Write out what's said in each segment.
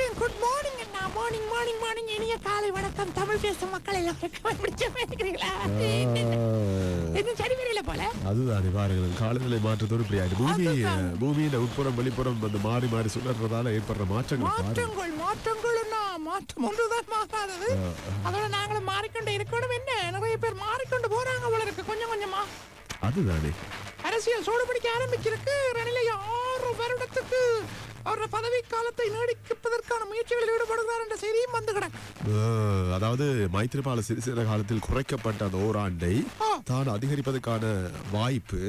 வந்துட்டேன் good morning அண்ணா. Morning morning morning இனிய காலை வணக்கம். தமிழ் பேசும் மக்கள் எல்லாம் பிடிச்ச பேசுகிறீங்களா சரி வரையில போல? அதுதான் பாருங்கள் காலநிலை மாற்றத்தோடு இப்படி ஆயிடுது. பூமி. பூமியின் உட்புறம் வெளிப்புறம் வந்து மாறி மாறி சுழறதால ஏற்படுற மாற்றங்கள் மாற்றங்கள் மாற்றங்கள்னா மாற்றம் ஒன்றுதான் மாறாதது. அதோட நாங்களும் மாறிக்கொண்டு இருக்கணும். என்ன? நிறைய பேர் மாறிக்கொண்டு போறாங்க போல இருக்கு. கொஞ்சம் கொஞ்சமா. அதுதானே. அரசியல் சூடு பிடிக்க ஆரம்பிச்சிருக்கு. ரணிலை ஆறு வருடத்துக்கு அவரோட பதவி காலத்தை நீடிப்பதற்கான முயற்சிகளில் ஈடுபடுகிறார் என்ற செய்தியும் வந்து கிடக்கு. அதாவது மைத்திரிபால சிறிசேன காலத்தில் குறைக்கப்பட்ட அந்த ஓராண்டை தான் அதிகரிப்பதற்கான வாய்ப்பு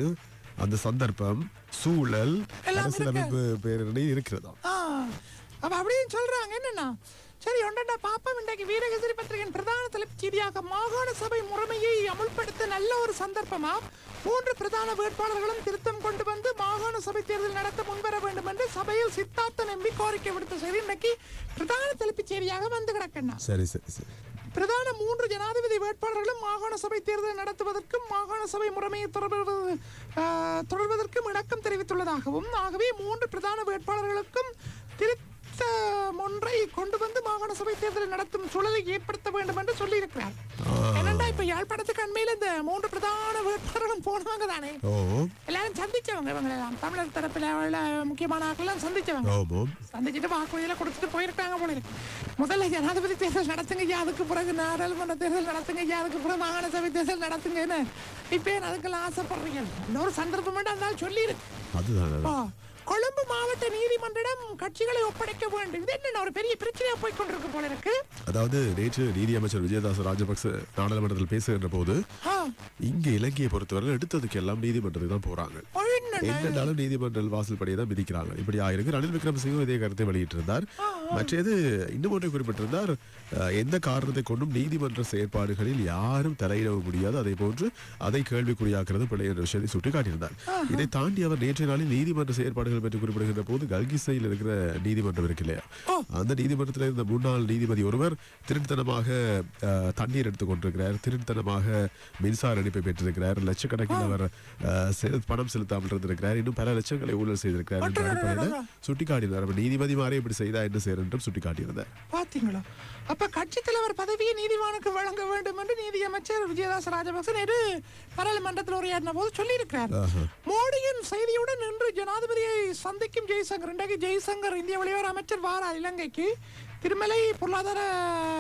அந்த சந்தர்ப்பம் சூழல் அரசியலமைப்பு பேரணி இருக்கிறதா? ஆ, அப்ப அப்படின்னு சொல்றாங்க என்னன்னா சரி ஒன்றா பாப்பம். இன்றைக்கு வீரகேசரி பத்திரிகையின் பிரதான தலைப்புச் செய்தியாக மாகாண சபை முறைமையை அமுல்படுத்த நல்ல ஒரு சந்தர்ப்பமா? மூன்று பிரதான வேட்பாளர்களும் திருத்தம் கொண்டு வந்து மாகாண சபை தேர்தல் நடத்த முன்வர வேண்டும் சித்தார்த்தன் எம்பி கோரிக்கை விடுத்த செய்தி இன்னைக்கு பிரதான தலைப்புச் செய்தியாக வந்து கிடக்கண்ணா சரி சரி சரி. பிரதான மூன்று ஜனாதிபதி வேட்பாளர்களும் மாகாண சபை தேர்தல் நடத்துவதற்கும் மாகாண சபை முறைமையை தொடர்வது ஆஹ், தொடர்வதற்கும் இணக்கம் தெரிவித்துள்ளதாகவும் ஆகவே மூன்று பிரதான வேட்பாளர்களுக்கும் திருத்தம் ஒன்றை கொண்டு வந்து மாகாண சபை தேர்தலை நடத்தும் சூழலை ஏற்படுத்த வேண்டும் என்று சொல்லியிருக்கிறார். இப்ப யாழ்ப்பாணத்துக்கு அண்மையில் இந்த மூன்று பிரதான வேட்பாளர்களும் போனவங்க தானே? எல்லாரும் சந்திச்சவங்க இவங்க எல்லாம். தமிழர் தரப்பில் உள்ள முக்கியமான ஆட்கள் சந்திச்சவங்க. சந்திச்சுட்டு வாக்குறுதியில கொடுத்துட்டு போயிருக்காங்க போல இருக்கு. முதல்ல ஜனாதிபதி தேர்தல் நடத்துங்க ஐயா அதுக்கு பிறகு நாடாளுமன்ற தேர்தல் நடத்துங்க ஐயா அதுக்கு பிறகு மாகாண சபை தேர்தல் நடத்துங்கன்னு. இப்ப அதுக்கெல்லாம் ஆசைப்படுறீங்க? இன்னொரு சந்தர்ப்பம் மட்டும் இருந்தாலும் சொல்லி இருக்கு அதுதான் கொழும்பு மாவட்ட நீதிமன்றம் கட்சிகளை ஒப்படைக்க வேண்டும். இது என்ன ஒரு பெரிய பிரச்சனையா போய் கொண்டிருக்கு போல இருக்கு? அதாவது நேற்று நீதி அமைச்சர் விஜயதாஸ் ராஜபக்ச நாடாளுமன்றத்தில் பேசுகின்ற போது இங்க இலங்கையை பொறுத்தவரை எடுத்ததுக்கு எல்லாம் நீதிமன்றத்துக்கு தான் போறாங்க? என்னன்னாலும் நீதிமன்ற வாசல் படியை தான் மிதிக்கிறாங்க. இப்படி ஆயிருக்கு. ரணில் விக்ரமசிங்கும் இதே கருத்தை வெளியிட்டிருந்தார். மற்றது இன்னும் ஒன்றை குறிப்பிட்டிருந்தார். எந்த காரணத்தை கொண்டும் நீதிமன்ற செயற்பாடுகளில் யாரும் தலையிட முடியாது. அதே போன்று அதை கேள்விக்குறியாக்குறது பிழை என்ற விஷயத்தை சுட்டிக்காட்டியிருந்தார். இதை தாண்டி அவர் நேற்றைய நாளில் நீதிமன்ற செயற்பாடுகள் பற்றி குறிப்பிடுகின்ற போது கல்கிசையில் இருக்கிற நீதிமன்றம் இருக்கு இல்லையா? அந்த நீதிமன்றத்தில் இருந்த முன்னாள் நீதிபதி ஒருவர் திருட்டுத்தனமாக தண்ணீர் எடுத்துக் கொண்டிருக்கிறார். திருட்டுத்தனமாக மின்சார இணைப்பை பெற்றிருக்கிறார். லட்சக்கணக்கில் அவர் பணம் செலுத்தாமல் இருந்திருக்கிறார். இன்னும் பல லட்சங்களை ஊழல் செய்திருக்கிறார் என்ற அடிப்படையில் சுட்டிக்காட்டினார் நீதிபதி மாறே இப்படி செய்தா என்ன செய்யற என்றும் சுட்டிக்காட்டியிருந்தார் பாத்தீங்களா? அப்ப கட்சி தலைவர் பதவியை நீதிவானுக்கு வழங்க வேண்டும் என்று நீதி அமைச்சர் விஜயதாஸ் ராஜபக்ச நேற்று பாராளுமன்றத்தில் உரையாடின போது சொல்லியிருக்கிறார். மோடியின் செய்தியுடன் இன்று ஜனாதிபதியை சந்திக்கும் ஜெய்சங்கர் இன்றைக்கு ஜெய்சங்கர் இந்திய வெளியுறவு அமைச்சர் வாரார் இலங்கைக்கு. திருமலை பொருளாதார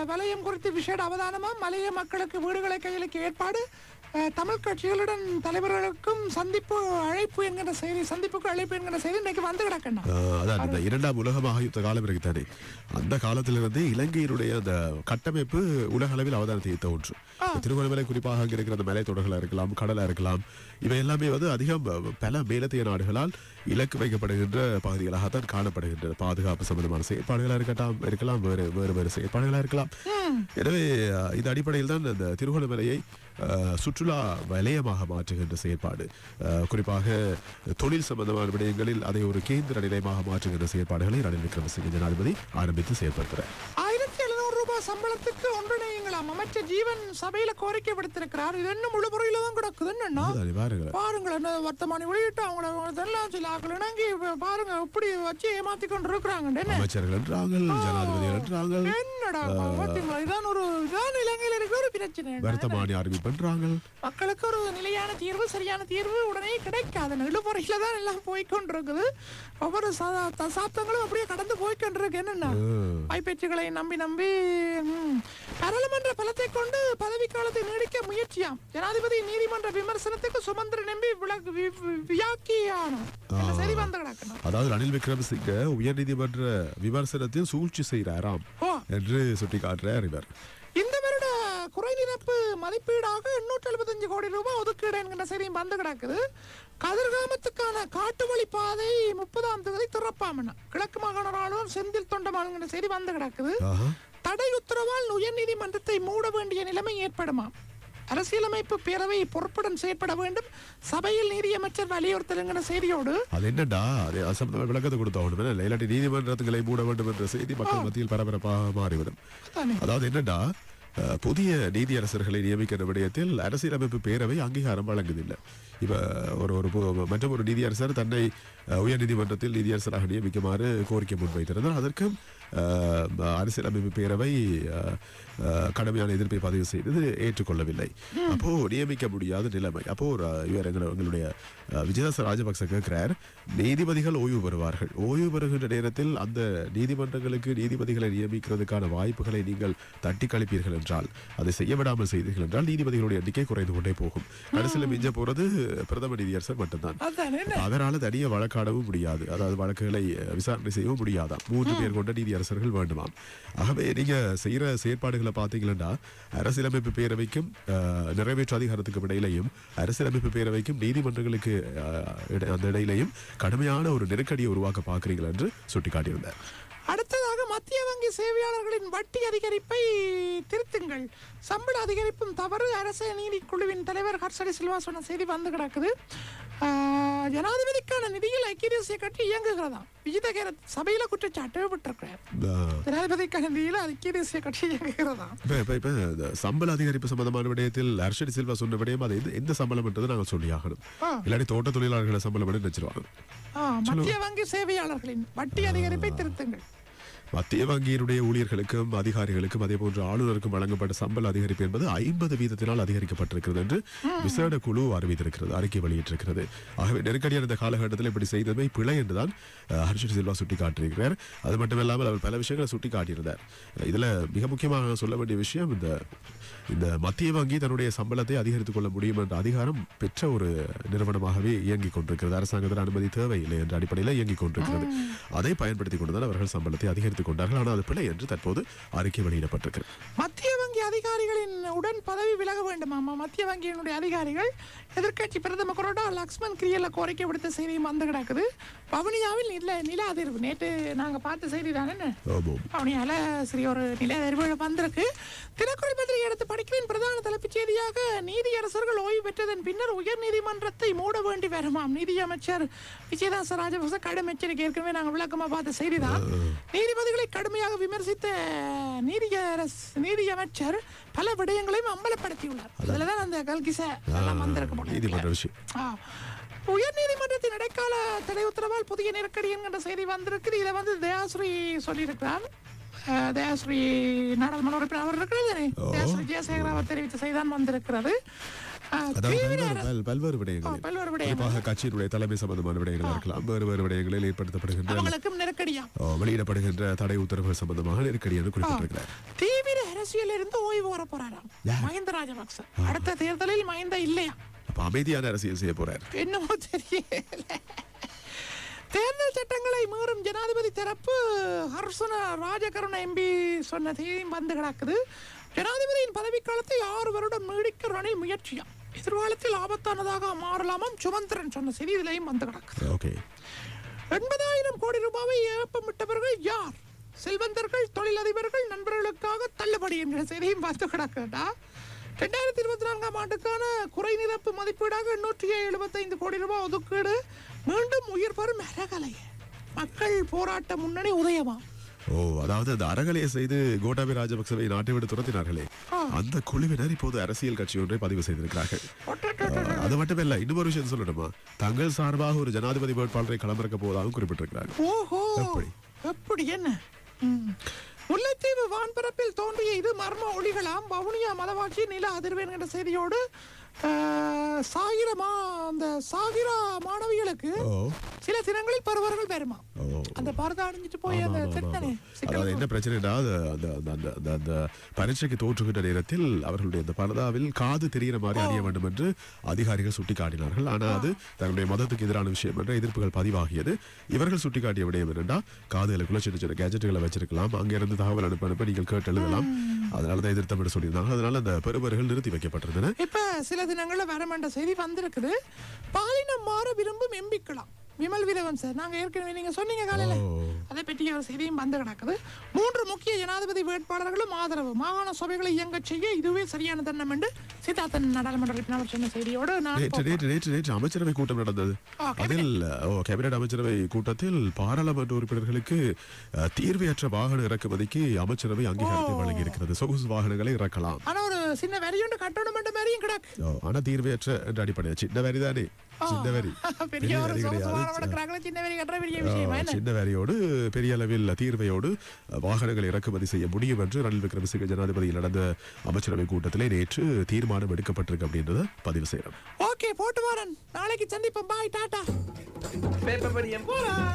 வலயம் குறித்து விசேட அவதானமும் மலைய மக்களுக்கு வீடுகளை கையளிக்க ஏற்பாடு தமிழ் கட்சிகளுடன் தலைவர்களுக்கும் சந்திப்பு அழைப்பு என்கிற செய்தி சந்திப்புக்கு அழைப்பு என்கிற செய்தி இன்னைக்கு வந்து கிடக்கணும் அதான் இந்த இரண்டாம் உலக மகாயுத்த காலம் இருக்கு தானே. அந்த காலத்திலிருந்து இலங்கையினுடைய அந்த கட்டமைப்பு உலக அளவில் அவதானத்தை ஈர்த்த ஒன்று. திருவண்ணாமலை குறிப்பாக அங்க இருக்கிற அந்த மலை தொடர்களா இருக்கலாம் கடலா இருக்கலாம் இவை எல்லாமே வந்து அதிகம் பல மேலத்தைய நாடுகளால் இலக்கு வைக்கப்படுகின்ற பகுதிகளாகத்தான் காணப்படுகின்றன. பாதுகாப்பு சம்பந்தமான செயற்பாடுகளா இருக்கட்டும் இருக்கலாம் வேறு வேறு வேறு செயற்பாடுகளா இருக்கலாம். எனவே இந்த அடிப்படையில் தான் அந்த திருவண்ணாமலையை அஹ், சுற்றுலா வலயமாக மாற்றுகின்ற செயற்பாடு. குறிப்பாக தொழில் சம்பந்தமான விடயங்களில் அதை ஒரு கேந்திர நிலையமாக மாற்றுகின்ற செயற்பாடுகளை ரணில் விக்ரமசிங்க ஜனாதிபதி ஆரம்பித்து செயல்படுத்துறார். ஆயிரத்தி எழுநூறு ரூபாய் சம்பளத்துக்கு ஒன்று அமைச்சர் ஜீவன் சபையில கோரிக்கை விடுத்திருக்கிறார். இது என்ன முழு முறையில தான் கிடக்குது. என்னன்னா அதுதானே, பாருங்களேன். பாருங்களேன் என்ன வர்த்தமானி வெளியிட்டு அவங்கள இதெல்லாம் சில ஆக்கள் இணங்கி பாருங்க இப்படி வச்சு ஏமாத்தி கொண்டு இருக்கிறாங்க என்னடா இதான் ஒரு இதான் இலங்கையில இருக்கிற ஒரு பிரச்சனை. வருத்தமானி அறிவிப்பென்றாங்க மக்களுக்கு ஒரு நிலையான தீர்வு சரியான தீர்வு உடனே கிடைக்காது. நெடுமுறையில தான் எல்லாம் போய்கொண்டிருக்குது ஒவ்வொரு தசாப்தங்களும் அப்படியே கடந்து போய்கொண்டிருக்கு என்னென்ன வாய்ப்பேச்சுகளை நம்பி நம்பி ம், பாராளுமன்ற பலத்தை கொண்டு பதவி காலத்தை நீடிக்க முயற்சியாம். ஜனாதிபதி நீதிமன்ற விமர்சனத்துக்கு சுமந்திர நம்பி வியாக்கியானம். சரி வந்து கிடக்கணும். அதாவது ரணில் விக்ரமசிங்க உயர்நீதிமன்ற விமர்சனத்தில் சூழ்ச்சி செய்கிறாராம். என்று சுட்டிக்காட்டுறார் இவர். இந்த வருட குறைநிரப்பு மதிப்பீடாக எண்ணூற்றி எழுபத்தஞ்சு கோடி ரூபாய் ஒதுக்கீடு என்கிற செய்தியும் வந்து கிடக்குது. கதிர்காமத்துக்கான காட்டு வழி பாதை முப்பதாம் தேதி திறப்பாமண்ணா. கிழக்கு மாகாண ராணுவம் செந்தில் தொண்டமானுங்கிற செய்தி வந்து கிடக்குது. தடை உத்தரவால் உயர்நீதிமன்றத்தை மூட வேண்டிய நிலைமை ஏற்படுமாம் அரசியலமைப்பு பேரவை பொறுப்புடன் செயற்பட வேண்டும். சபையில் நீதியமைச்சர் வலியுறுத்தலுங்கிற செய்தியோடு அது என்னடா? அது அசம்பந்த விளக்கத்தை கொடுத்தாகணும் இல்லை இல்லாட்டி நீதிமன்றத்துகளை மூட வேண்டும் என்ற செய்தி மக்கள் மத்தியில் பரபரப்பாக மாறிவிடும். அதாவது என்னடா? புதிய நீதியரசர்களை நியமிக்கிற விடயத்தில் அரசியலமைப்பு பேரவை அங்கீகாரம் வழங்குதில்லை. இப்ப ஒரு ஒரு மற்றும் ஒரு நீதியரசர் தன்னை அஹ், உயர்நீதிமன்றத்தில் நீதியரசராக நியமிக்குமாறு கோரிக்கை முன்வைத்திருந்தார். அதற்கும் அரசியலமைப்பு பேரவை கடுமையான எதிர்ப்பை பதிவு செய்தது ஏற்றுக்கொள்ளவில்லை. அப்போ நியமிக்க முடியாத நிலைமை. அப்போ இவர் எங்கள- எங்களுடைய விஜயதாச ராஜபக்ச கேட்கிறார் நீதிபதிகள் ஓய்வு பெறுவார்கள். ஓய்வு பெறுகின்ற நேரத்தில் அந்த நீதிமன்றங்களுக்கு நீதிபதிகளை நியமிக்கிறதுக்கான வாய்ப்புகளை நீங்கள் தட்டி கழிப்பீர்கள் என்றால் அதை செய்ய விடாமல் செய்தீர்கள் என்றால் நீதிபதிகளுடைய எண்ணிக்கை குறைந்து கொண்டே போகும். கடைசியில் மிஞ்ச போறது பிரதம நீதியரசர் மட்டும்தான்? அதனால தனிய வழக்காடவும் முடியாது. அதாவது வழக்குகளை விசாரணை செய்யவும் முடியாதாம். மூன்று பேர் கொண்ட நீதியரசர்கள் வேண்டுமாம். ஆகவே நீங்க செய்யற செயற்பாடுகளை பார்த்தீங்கன்னா அரசியலமைப்பு பேரவைக்கும் நிறைவேற்று அதிகாரத்துக்கும் இடையிலையும் அரசியலமைப்பு பேரவைக்கும் நீதிமன்றங்களுக்கு அந்த இடையிலையும் கடுமையான ஒரு நெருக்கடியை உருவாக்க பார்க்கிறீர்கள் என்று சுட்டிக்காட்டியிருந்தார். வங்கி சேவையாளர்களின் வட்டி அதிகரிப்பை திருத்துங்கள். சம்பள அதிகரிப்பும் தவறு. அரசு நீதிக்குழுவின் தலைவர் ஹர்ஷடி சில்வா சொன்ன செய்தி வந்து கிடக்குது. ஜனாதிபதிக்கான நிதியில் ஐக்கிய தேசிய கட்சி இயங்குகிறதாம் விஜிதகர சபையில குற்றச்சாட்டு விட்டிருக்கிறார். அஹ், ஜனாதிபதிக்கான நிதியில் ஐக்கிய தேசிய கட்சி இயங்குகிறதாம் இப்ப சம்பள அதிகரிப்பு சம்பந்தமான விடயத்தில் ஹர்ஷடி சில்வா சொன்ன விடயம் அது எந்த- சம்பளம் என்றதை நாங்கள் சொல்லி ஆகணும். இல்லாட்டி தோட்ட தொழிலாளர்களை சம்பளம் நினைச்சிருவாங்க மத்திய வங்கி சேவையாளர்களின் வட்டி அதிகரிப்பை திருத்துங்கள். மத்திய வங்கியினுடைய ஊழியர்களுக்கும் அதிகாரிகளுக்கும் அதே போன்று ஆளுநருக்கும் வழங்கப்பட்ட சம்பள அதிகரிப்பு என்பது ஐம்பது வீதத்தினால் அதிகரிக்கப்பட்டிருக்கிறது என்று விசேட குழு அறிவித்திருக்கிறது அறிக்கை வெளியிட்டிருக்கிறது. ஆகவே நெருக்கடியான இந்த காலகட்டத்தில் இப்படி செய்தமை பிழை என்றுதான் அஹ், ஹர்ஷத் சில்வா சுட்டிக்காட்டியிருக்கிறார். அது மட்டுமில்லாமல் அவர் பல விஷயங்களை சுட்டிக்காட்டியிருந்தார். இதுல மிக முக்கியமாக சொல்ல வேண்டிய விஷயம் இந்த இந்த மத்திய வங்கி தன்னுடைய சம்பளத்தை அதிகரித்துக் கொள்ள முடியும் என்ற அதிகாரம் பெற்ற ஒரு நிறுவனமாகவே இயங்கிக் கொண்டிருக்கிறது. அரசாங்கத்தில் அனுமதி தேவையில்லை என்ற அடிப்படையில் இயங்கிக் கொண்டிருக்கிறது. அதை பயன்படுத்திக் கொண்டுதான் அவர்கள் சம்பளத்தை அதிகரித்துக் கொண்டார்கள். ஆனால் அது பிழை என்று தற்போது அறிக்கை வெளியிடப்பட்டிருக்கிறது மத்திய அதிகாரிகளின் உடன் பதவி விலக வேண்டுமாமா மத்திய வங்கியினுடைய அதிகாரிகள் எதிர்க்கட்சி பிரதம கொரோடா லக்ஷ்மண் கிரியல கோரிக்கை விடுத்த செய்தியும் வந்து கிடக்குது. வவுனியாவில் நில நில அதிர்வு. நேற்று நாங்க பார்த்த செய்தி தானே வவுனியால சரி ஒரு நில அதிர்வு வந்திருக்கு. தினக்குறள் பத்திரிகை எடுத்து படிக்கிறேன் பிரதான தலைப்புச் செய்தியாக நீதியரசர்கள் ஓய்வு பெற்றதன் பின்னர் உயர் நீதிமன்றத்தை மூட வேண்டி வருமாம். நீதியமைச்சர் விஜயதாச ராஜபக்ச கடும் எச்சரிக்கை. ஏற்கனவே நாங்கள் விளக்கமா பார்த்த செய்திதான் நீதிபதிகளை கடுமையாக விமர்சித்த நீதியரச நீதியமைச்சர் பல விடயங்களையும் அம்பலப்படுத்தியுள்ளார். அந்த கல்கிச எல்லாம் வந்திருக்கு. உயர் நீதிமன்றத்தின் இடைக்கால தடை உத்தரவால் புதிய நெருக்கடி என்கின்ற செய்தி வந்திருக்குது. இதை வந்து தயாஸ்ரீ சொல்லியிருக்கிறார். தயாஸ்ரீ நாடாளுமன்ற உறுப்பினர் அவர் இருக்கிறது தயாஸ்ரீ ஜெயசேகர் அவர் தெரிவித்த செய்திதான் வந்திருக்கிறது. பல்வேறு- விடயங்கள். கட்சியினுடைய தலைமை சம்பந்தமான விடயங்கள் இருக்கலாம். வேறு வேறு விடயங்களில் ஏற்படுத்தப்படுகின்ற வெளியிடப்படுகின்ற தடை உத்தரவுகள் சம்பந்தமாக குறிப்பிட்டிருக்கிறார். தீவிர அரசியல் இருந்து ஓய்வு வர போறாராம்? மஹிந்த ராஜபக்ச. அடுத்த தேர்தலில் மஹிந்த இல்லையா? அமைதியான அரசியல் செய்ய போறார். என்னமோ தெரியல. தேர்தல் சட்டங்களை மீறும் ஜனாதிபதி தரப்பு ஹர்ஷன ராஜகருண எம்பி சொன்ன செய்தியும் வந்து கிடக்குது. ஜனாதிபதியின் பதவிக்காலத்தை ஆறு வருடம் நீடிக்க ரணில் முயற்சியா எதிர்காலத்தில் ஆபத்தானதாக மாறலாமாம் சுமந்திரன் சொன்ன செய்தி இதுலயும் வந்து கிடக்குது. ஓகே. எண்பதாயிரம் கோடி ரூபாவை ஏப்பமிட்டவர்கள் யார்? செல்வந்தர்கள் தொழிலதிபர்கள் நண்பர்களுக்காக தள்ளுபடி என்கிற செய்தியும் பார்த்து கிடக்கடா ரெண்டாயிரத்தி இருபத்தி நான்காம் ஆண்டுக்கான குறை நிரப்பு மதிப்பீடாக எண்ணூற்றி எழுபத்தைந்து கோடி ரூபாய் ஒதுக்கீடு. மீண்டும் உயிர் பெறும் அறகலை மக்கள் போராட்ட முன்னணி உதயமா? ஓ அதாவது அந்த அறகலையை செய்து கோட்டாபய ராஜபக்சவை நாட்டை விட்டு துரத்தினார்களே. அந்த குழுவினர் இப்போது அரசியல் கட்சி ஒன்றை பதிவு செய்திருக்கிறார்கள். அது மட்டுமில்ல இன்னொரு விஷயம் சொல்லணுமா? தங்கள் சார்பாக ஒரு ஜனாதிபதி வேட்பாளரை களமிறக்க போவதாகவும் குறிப்பிட்டிருக்கிறார்கள். எப்படி? எப்படி? என்ன. முல்லைத்தீவு வான்பரப்பில் தோன்றிய இது மர்ம ஒளிகளாம் வவுனியா மதவாட்சி நில அதிர்வேன் என்ற செய்தியோடு சாகிரமா அந்த சாகிரா மாணவிகளுக்கு சில தினங்களில் பருவர்கள் வருமா அந்த பரதம் அணிஞ்சிட்டு போய் அந்த. அதாவது என்ன பிரச்சனைனா அந்த பரீட்சைக்கு தோற்றுகின்ற நேரத்தில் அவர்களுடைய அந்த பரதாவில் காது தெரிகிற மாதிரி அணிய வேண்டும் என்று அதிகாரிகள் சுட்டிக்காட்டினார்கள். ஆனால் அது தங்களுடைய மதத்துக்கு எதிரான விஷயம் என்ற எதிர்ப்புகள் பதிவாகியது. இவர்கள் சுட்டிக்காட்டிய விடயம் என்னென்னா காதுகளுக்குள்ள சின்ன சின்ன கேஜெட்டுகளை வச்சிருக்கலாம். அங்கிருந்து தகவல் அனுப்ப அனுப்ப நீங்கள் கேட்டு எழுதலாம். அதனால தான் எதிர்த்தப்பட சொல்லியிருந்தாங்க. அதனால அந்த பெறுபர்கள் நிறுத்தி வைக்கப்பட்டிருந்தன. இப்ப சில தினங்கள்ல வரமன்ற செய்தி வந்திருக்குது. பாலினம் மாற விரும்பும் எம்பிக்கலாம் விமல் வீரவன் சார். நாங்க ஏற்கனவே நீங்க சொன்னீங்க காலையில. அதை பற்றி ஒரு செய்தியும் வந்து கிடக்குது. மூன்று முக்கிய ஜனாதிபதி வேட்பாளர்களும் ஆதரவு. மாகாண சபைகளை இயங்கச் செய்ய இதுவே சரியான தருணம் என்று சித்தார்த்தன் நாடாளுமன்ற உறுப்பினர் சொன்ன செய்தியோடு நேற்று நேற்று நேற்று நேற்று அமைச்சரவை கூட்டம் நடந்தது. அதில் கேபினட் அமைச்சரவை கூட்டத்தில் பாராளுமன்ற உறுப்பினர்களுக்கு தீர்வையற்ற வாகன இறக்குமதிக்கு அமைச்சரவை அங்கீகாரத்தை வழங்கி இருக்கிறது சொகுசு வாகனங்களை இறக்கலாம். ஆனா ஒரு சின்ன வரியுண்டு கட்டணும் என்ற மாதிரியும் கிடக்கு. ஆனா தீர்வையற்ற என்ற அடிப்படை சின்ன வரி தானே சின்ன வரி பெரிய சின்ன வரி கட்டுற பெரிய ஆ, விஷயமா என்ன? சின்ன வரியோடு பெரிய அளவில் தீர்வையோடு வாகனங்கள் இறக்குமதி செய்ய முடியும் என்று ரணில் விக்ரமசிங்க ஜனாதிபதியில் நடந்த அமைச்சரவை கூட்டத்திலே நேற்று தீர்மானம் எடுக்கப்பட்டிருக்கு அப்படின்றத பதிவு செய்யறோம். ஓகே போட்டு வரேன். நாளைக்கு சந்திப்போம். பாய் டாடா. பேப்பர் படியன் போலாம்